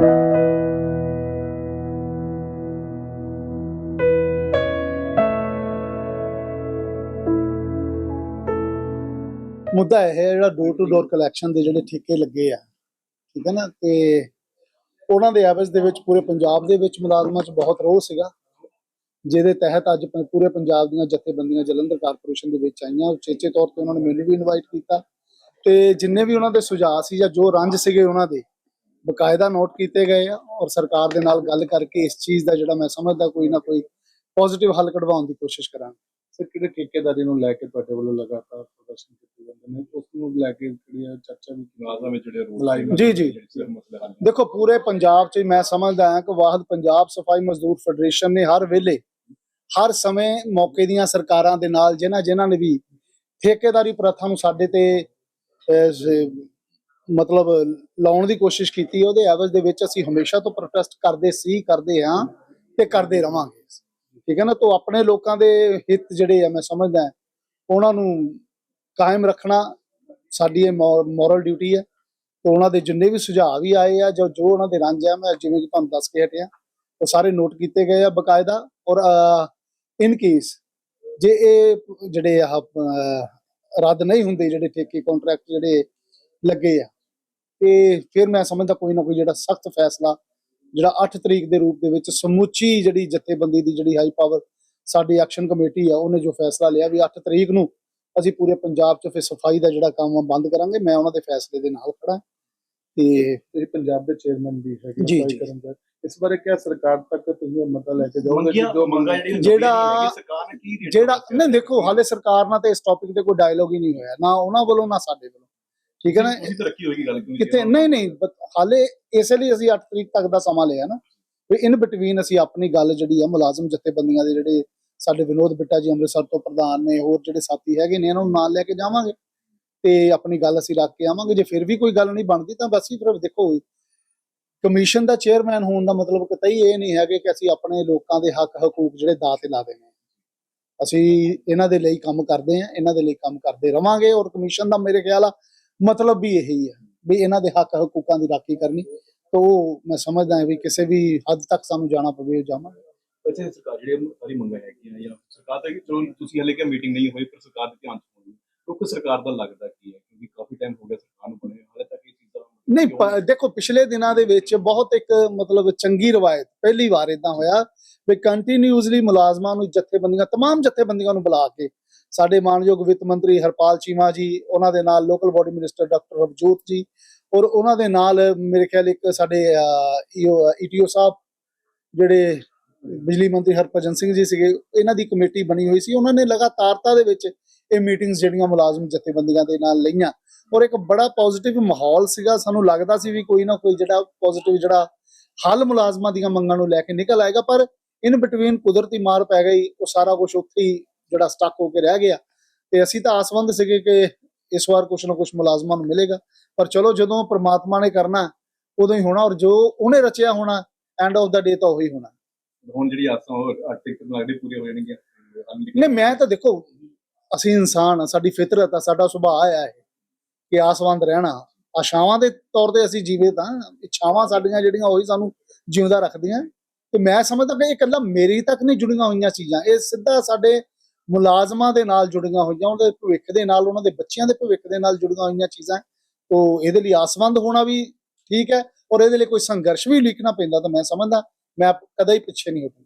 ਮੁੱਦਾ ਇਹ ਹੈ ਜਿਹੜਾ ਡੋਰ ਟੂ ਡੋਰ ਕਲੈਕਸ਼ਨ ਦੇ ਜਿਹੜੇ ਠੇਕੇ ਲੱਗੇ ਆ, ਠੀਕ ਹੈ ਨਾ? ਤੇ ਉਹਨਾਂ ਦੇ ਐਵਰੇਜ ਦੇ ਵਿੱਚ ਪੂਰੇ ਪੰਜਾਬ ਦੇ ਵਿੱਚ ਮੁਲਾਜ਼ਮਾਂ 'ਚ ਬਹੁਤ ਰੋਹ ਸੀਗਾ, ਜਿਹਦੇ ਤਹਿਤ ਅੱਜ ਪੂਰੇ ਪੰਜਾਬ ਦੀਆਂ ਜਥੇਬੰਦੀਆਂ ਜਲੰਧਰ ਕਾਰਪੋਰੇਸ਼ਨ ਦੇ ਵਿੱਚ ਆਈਆਂ। ਉਚੇਚੇ ਤੌਰ ਤੇ ਉਹਨਾਂ ਨੇ ਮੈਨੂੰ ਵੀ ਇਨਵਾਈਟ ਕੀਤਾ। ਤੇ ਜਿੰਨੇ ਵੀ ਉਹਨਾਂ ਦੇ ਸੁਝਾਅ ਸੀ ਜਾਂ ਜੋ ਰੰਜ ਸੀਗੇ ਉਹਨਾਂ ਦੇ ਬਕਾਇਦਾ ਨੋਟ ਕੀਤੇ ਗਏ ਆ ਔਰ ਸਰਕਾਰ ਦੇ ਨਾਲ ਗੱਲ ਕਰਕੇ ਇਸ ਚੀਜ਼ ਦਾ ਜਿਹੜਾ ਮੈਂ ਸਮਝਦਾ ਕੋਈ ਨਾ ਕੋਈ ਪੋਜ਼ਿਟਿਵ ਹੱਲ ਕਢਵਾਉਣ ਦੀ ਕੋਸ਼ਿਸ਼ ਕਰਾਂਗੇ। ਸਰ ਕਿਹੜੇ ਠੇਕੇਦਾਰੀ ਨੂੰ ਲੈ ਕੇ ਤੁਹਾਡੇ ਵੱਲੋਂ ਲਗਾਤਾਰ ਪ੍ਰਦਰਸ਼ਨ ਕੀਤੇ ਜਾਂਦੇ ਨੇ? ਉਸ ਨੂੰ ਲੈ ਕੇ ਜਿਹੜੀ ਚਰਚਾ ਵੀ ਮੁਲਾਜ਼ਮਾਂ ਵਿੱਚ ਜਿਹੜੇ ਰੋਲ ਜੀ, ਜੀ। ਦੇਖੋ ਪੂਰੇ ਪੰਜਾਬ 'ਚ ਮੈਂ ਸਮਝਦਾ ਹਾਂ ਕਿ ਵਾਹਦ ਪੰਜਾਬ ਸਫ਼ਾਈ ਮਜ਼ਦੂਰ ਫੈਡਰੇਸ਼ਨ ਨੇ ਹਰ ਵੇਲੇ ਹਰ ਸਮੇਂ ਮੌਕੇ ਦੀਆਂ ਸਰਕਾਰਾਂ ਦੇ ਨਾਲ ਜਿਨ੍ਹਾਂ ਜਿਨ੍ਹਾਂ ਨੇ ਵੀ ਠੇਕੇਦਾਰੀ ਪ੍ਰਥਾ ਨੂੰ ਸਾਡੇ ਤੇ ਮਤਲਬ ਲਾਉਣ ਦੀ ਕੋਸ਼ਿਸ਼ ਕੀਤੀ, ਉਹਦੇ ਐਵਜ ਦੇ ਵਿੱਚ ਅਸੀਂ ਹਮੇਸ਼ਾ ਤੋਂ ਪ੍ਰੋਟੈਸਟ ਕਰਦੇ ਸੀ, ਕਰਦੇ ਹਾਂ ਤੇ ਕਰਦੇ ਰਵਾਂਗੇ। ਠੀਕ ਹੈ ਨਾ? ਤੋਂ ਆਪਣੇ ਲੋਕਾਂ ਦੇ ਹਿੱਤ ਜਿਹੜੇ ਆ, ਮੈਂ ਸਮਝਦਾ ਉਹਨਾਂ ਨੂੰ ਕਾਇਮ ਰੱਖਣਾ ਸਾਡੀ ਇਹ ਮੋਰਲ ਡਿਊਟੀ ਹੈ। ਤੇ ਉਹਨਾਂ ਦੇ ਜਿੰਨੇ ਵੀ ਸੁਝਾਅ ਵੀ ਆਏ ਆ, ਜੋ ਜੋ ਉਹਨਾਂ ਦੇ ਰੰਜ ਆ, ਮੈਂ ਜਿਵੇਂ ਕਿ ਤੁਹਾਨੂੰ ਦੱਸ ਕੇ ਹਟਿਆ, ਉਹ ਸਾਰੇ ਨੋਟ ਕੀਤੇ ਗਏ ਆ ਬਕਾਇਦਾ। ਔਰ ਇਨ ਕੇਸ ਜੇ ਇਹ ਜਿਹੜੇ ਆ ਰੱਦ ਨਹੀਂ ਹੁੰਦੇ, ਜਿਹੜੇ ਠੇਕੇ ਕੰਟਰੈਕਟ ਜਿਹੜੇ ਲੱਗੇ ਆ ਤੇ ਫਿਰ ਮੈਂ ਸਮਝਦਾ ਕੋਈ ਨਾ ਕੋਈ ਜਿਹੜਾ ਸਖਤ ਫੈਸਲਾ ਜਿਹੜਾ 8 ਤਰੀਕ ਦੇ ਰੂਪ ਦੇ ਵਿੱਚ ਸਮੁੱਚੀ ਜਿਹੜੀ ਜਥੇਬੰਦੀ ਦੀ ਜਿਹੜੀ ਹਾਈ ਪਾਵਰ ਸਾਡੀ ਐਕਸ਼ਨ ਕਮੇਟੀ ਆ ਉਹਨੇ ਜੋ ਫੈਸਲਾ ਲਿਆ ਵੀ 8 ਤਰੀਕ ਨੂੰ ਅਸੀਂ ਪੂਰੇ ਪੰਜਾਬ 'ਚ ਫਿਰ ਸਫ਼ਾਈ ਦਾ ਜਿਹੜਾ ਕੰਮ ਆ ਬੰਦ ਕਰਾਂਗੇ ਮੈਂ ਉਹਨਾਂ ਦੇ ਫੈਸਲੇ ਦੇ ਨਾਲ ਖੜਾ ਤੇ ਇਹ ਪੰਜਾਬ ਦੇ ਚੇਅਰਮੈਨ ਵੀ ਹੈਗੇ ਜੀ। ਕਰਮਚਾਰੀ ਇਸ ਬਾਰੇ ਕਿਆ ਸਰਕਾਰ ਤੱਕ ਤੁਸੀਂ ਮਤਾ ਲੈ ਕੇ ਜਾਓਗੇ ਕਿ ਜੋ ਮੰਗਾਂ ਜਿਹੜਾ- ਸਰਕਾਰ ਨੇ ਕੀ ਜਿਹੜਾ? ਨਹੀਂ ਦੇਖੋ ਹਾਲੇ ਸਰਕਾਰ ਨਾਲ ਤੇ ਇਸ ਟੌਪਿਕ ਤੇ ਕੋਈ ਡਾਇਲੋਗ ਹੀ ਨਹੀਂ ਹੋਇਆ ਨਾ ਉਹਨਾਂ ਵੱਲੋਂ ਨਾ ਸਾਡੇ ਵੱਲੋਂ ਠੀਕ ਹੈ ਨਾ? ਤੁਸੀਂ ਤਾਂ ਰੱਖੀ ਹੋਏਗੀ ਗੱਲ ਕਿਤੇ ਨਹੀਂ ਨਹੀਂ ਹਾਲੇ ਇਸੇ ਲਈ ਅਸੀਂ 8 ਤਰੀਕ ਤੱਕ ਦਾ ਸਮਾਂ ਲਿਆ ਨਾ। ਵੀ ਇਨ ਬਿਟਵੀਨ ਅਸੀਂ ਆਪਣੀ ਗੱਲ ਜਿਹੜੀ ਆ ਮੁਲਾਜ਼ਮ ਜਥੇਬੰਦੀਆਂ ਦੇ ਜਿਹੜੇ ਸਾਡੇ ਵਿਨੋਦ ਬਿੱਟਾ ਜੀ ਅੰਮ੍ਰਿਤਸਰ ਤੋਂ ਪ੍ਰਧਾਨ ਨੇ ਹੋਰ ਜਿਹੜੇ ਸਾਥੀ ਹੈਗੇ ਨੇ ਇਹਨਾਂ ਨੂੰ ਨਾਲ ਲੈ ਕੇ ਜਾਵਾਂਗੇ। ਤੇ ਆਪਣੀ ਗੱਲ ਅਸੀਂ ਰੱਖ ਕੇ ਆਵਾਂਗੇ। ਜੇ ਫਿਰ ਵੀ ਕੋਈ ਗੱਲ ਨਹੀਂ ਬਣਦੀ ਤਾਂ ਬਸ ਹੀ ਫਿਰ ਦੇਖੋ ਕਮਿਸ਼ਨ ਦਾ ਚੇਅਰਮੈਨ ਹੋਣ ਦਾ ਮਤਲਬ ਕਤਈ ਇਹ ਨਹੀਂ ਹੈ ਕਿ ਅਸੀਂ ਆਪਣੇ ਲੋਕਾਂ ਦੇ ਹੱਕ ਹਕੂਕ ਜਿਹੜੇ ਦਾਅ ਤੇ ਲਾ ਦੇਣੇ ਅਸੀਂ ਇਹਨਾਂ ਦੇ ਲਈ ਕੰਮ ਕਰਦੇ ਹਾਂ ਇਹਨਾਂ ਦੇ ਲਈ ਕੰਮ ਕਰਦੇ ਰਵਾਂਗੇ ਔਰ ਕਮਿਸ਼ਨ ਦਾ ਮੇਰੇ ਖਿਆਲ ਆ ਮਤਲਬ ਵੀ ਇਹੀ ਹੈ ਵੀ ਇਹਨਾਂ ਦੇ ਹੱਕ ਹਕੂਕਾਂ ਦੀ ਰਾਖੀ ਕਰਨੀ ਤੋਂ ਮੈਂ ਸਮਝਦਾ ਹਾਂ ਵੀ ਕਿਸੇ ਵੀ ਹੱਦ ਤੱਕ ਸਾਨੂੰ ਜਾਣਾ ਪਵੇ ਜਾਵਾਂਗੇ ਵੈਸੇ ਸਰਕਾਰ ਜਿਹੜੇ ਸਾਰੀ ਮੰਗਾਂ ਹੈਗੀਆਂ ਜਾਂ ਸਰਕਾਰ ਦਾ ਕਿ ਚਲੋ ਤੁਸੀਂ ਹਲੇ ਕਿ ਮੀਟਿੰਗ ਨਹੀਂ ਹੋਈ ਪਰ ਸਰਕਾਰ ਦੇ ਧਿਆਨ ਚ ਹੋਣੀ ਕਿਉਂਕਿ ਸਰਕਾਰ ਦਾ ਲੱਗਦਾ ਕੀ ਹੈ ਕਿਉਂਕਿ ਕਾਫੀ ਟਾਈਮ ਹੋ ਗਿਆ ਸਰਕਾਰ ਨੂੰ ਬਣੇ ਹਾਲੇ ਤੱਕ ਇਹ ਚੀਜ਼ਾਂ ਨਹੀਂ ਪ- ਦੇਖੋ ਪਿਛਲੇ ਦਿਨਾਂ ਦੇ ਵਿੱਚ ਬਹੁਤ ਇੱਕ ਮਤਲਬ ਚੰਗੀ ਰਵਾਇਤ ਪਹਿਲੀ ਵਾਰ ਇਦਾਂ ਹੋਇਆ ਵੀ ਕੰਟੀਨਿਊਸਲੀ ਮੁਲਾਜ਼ਮਾਂ ਨੂੰ ਜਥੇਬੰਦੀਆਂ तमाम ਜਥੇਬੰਦੀਆਂ ਨੂੰ ਬੁਲਾ ਕੇ ਸਾਡੇ ਮਾਨਯੋਗ ਵਿੱਤ ਮੰਤਰੀ ਹਰਪਾਲ ਚੀਮਾ ਜੀ, ਉਹਨਾਂ ਦੇ ਨਾਲ local body minister doctor Ravjot ji ਔਰ ਉਹਨਾਂ ਦੇ ਨਾਲ ਮੇਰੇ ਖਿਆਲ ਇੱਕ ਸਾਡੇ ਈਟੀਓ ਸਾਹਿਬ ਜਿਹੜੇ ਬਿਜਲੀ ਮੰਤਰੀ ਹਰਭਜਨ ਸਿੰਘ ਜੀ ਸੀਗੇ, ਇਹਨਾਂ ਦੀ ਕਮੇਟੀ ਬਣੀ ਹੋਈ ਸੀ। ਉਹਨਾਂ ਨੇ ਲਗਾਤਾਰਤਾ ਦੇ ਵਿੱਚ ਇਹ ਮੀਟਿੰਗਸ ਜਿਹੜੀਆਂ ਮੁਲਾਜ਼ਮ ਜਥੇਬੰਦੀਆਂ ਦੇ ਨਾਲ ਲਈਆਂ ਔਰ ਇੱਕ ਬੜਾ ਪੋਜ਼ਿਟਿਵ ਮਾਹੌਲ ਸੀਗਾ। ਸਾਨੂੰ ਲੱਗਦਾ ਸੀ ਵੀ ਕੋਈ ਨਾ ਕੋਈ ਜਿਹੜਾ ਪੋਜ਼ਿਟਿਵ ਜਿਹੜਾ ਹੱਲ ਮੁਲਾਜ਼ਮਾਂ ਦੀਆਂ ਮੰਗਾਂ ਨੂੰ ਲੈ ਕੇ ਨਿਕਲ ਆਏਗਾ, ਪਰ ਇਨ ਬਿਟਵੀਨ ਕੁਦਰਤੀ ਮਾਰ ਪੈ ਗਈ, ਉਹ ਸਾਰਾ ਕੁਝ ਉੱਥੇ ਹੀ ਜਿਹੜਾ ਸਟਕ ਹੋ ਕੇ ਰਹਿ ਗਿਆ। ਤੇ ਅਸੀਂ ਤਾਂ ਆਸਵੰਦ ਸੀਗੇ ਕਿ ਇਸ ਵਾਰ ਕੁਝ ਨਾ ਕੁਝ ਮੁਲਾਜ਼ਮਾਂ ਨੂੰ ਮਿਲੇਗਾ। ਪਰ ਚਲੋ ਜਦੋਂ ਪ੍ਰਮਾਤਮਾ ਨੇ ਕਰਨਾ ਉਦੋਂ ਹੀ ਹੋਣਾ ਔਰ ਜੋ ਉਹਨੇ ਰਚਿਆ ਹੋਣਾ ਐਂਡ ਆਫ ਦਾ ਡੇ ਤਾਂ ਉਹੀ ਹੋਣਾ। ਹੁਣ ਜਿਹੜੀ ਆਸਾਂ ਉਹ ਆਰਟਿਕ ਨੂੰ ਲੱਗਦੀ ਪੂਰੀ ਹੋ ਜਾਣਗੀਆਂ। ਨਹੀਂ ਮੈਂ ਤਾਂ ਦੇਖੋ ਅਸੀਂ ਇਨਸਾਨ ਆ ਸਾਡੀ ਫਿਤਰਤ ਆ ਸਾਡਾ ਸੁਭਾਅ ਆਇਆ ਹੈ ਕਿ ਆਸਵੰਦ ਰਹਿਣਾ। ਆਸ਼ਾਵਾਂ ਦੇ ਤੌਰ ਤੇ ਅਸੀਂ ਜੀਵੇ ਤਾਂ ਇੱਛਾਵਾਂ ਸਾਡੀਆਂ ਜਿਹੜੀਆਂ ਉਹੀ ਸਾਨੂੰ ਜਿਉਂਦਾ ਰੱਖਦੀਆਂ। ਤੇ ਮੈਂ ਸਮਝਦਾ ਕਿ ਇਹ ਇਕੱਲਾ ਮੇਰੀ ਤੱਕ ਨਹੀਂ ਜੁੜੀਆਂ ਹੋਈਆਂ ਚੀਜ਼ਾਂ। ਇਹ ਸਿੱਧਾ ਸਾਡੇ ਮੁਲਾਜ਼ਮਾਂ ਦੇ ਨਾਲ ਜੁੜੀਆਂ ਹੋਈਆਂ ਉਹਨਾਂ ਦੇ ਭਵਿੱਖ ਦੇ ਨਾਲ, ਉਹਨਾਂ ਦੇ ਬੱਚਿਆਂ ਦੇ ਭਵਿੱਖ ਦੇ ਨਾਲ ਜੁੜੀਆਂ ਹੋਈਆਂ ਚੀਜ਼ਾਂ ਤੋਂ ਇਹਦੇ ਲਈ ਆਸਵੰਦ ਹੋਣਾ ਵੀ ਠੀਕ ਹੈ, ਔਰ ਇਹਦੇ ਲਈ ਕੋਈ ਸੰਘਰਸ਼ ਵੀ ਲਿਖਣਾ ਪੈਂਦਾ ਤਾਂ ਮੈਂ ਸਮਝਦਾ, ਮੈਂ ਕਦੇ ਹੀ ਪਿੱਛੇ ਨਹੀਂ ਹਟੂੰ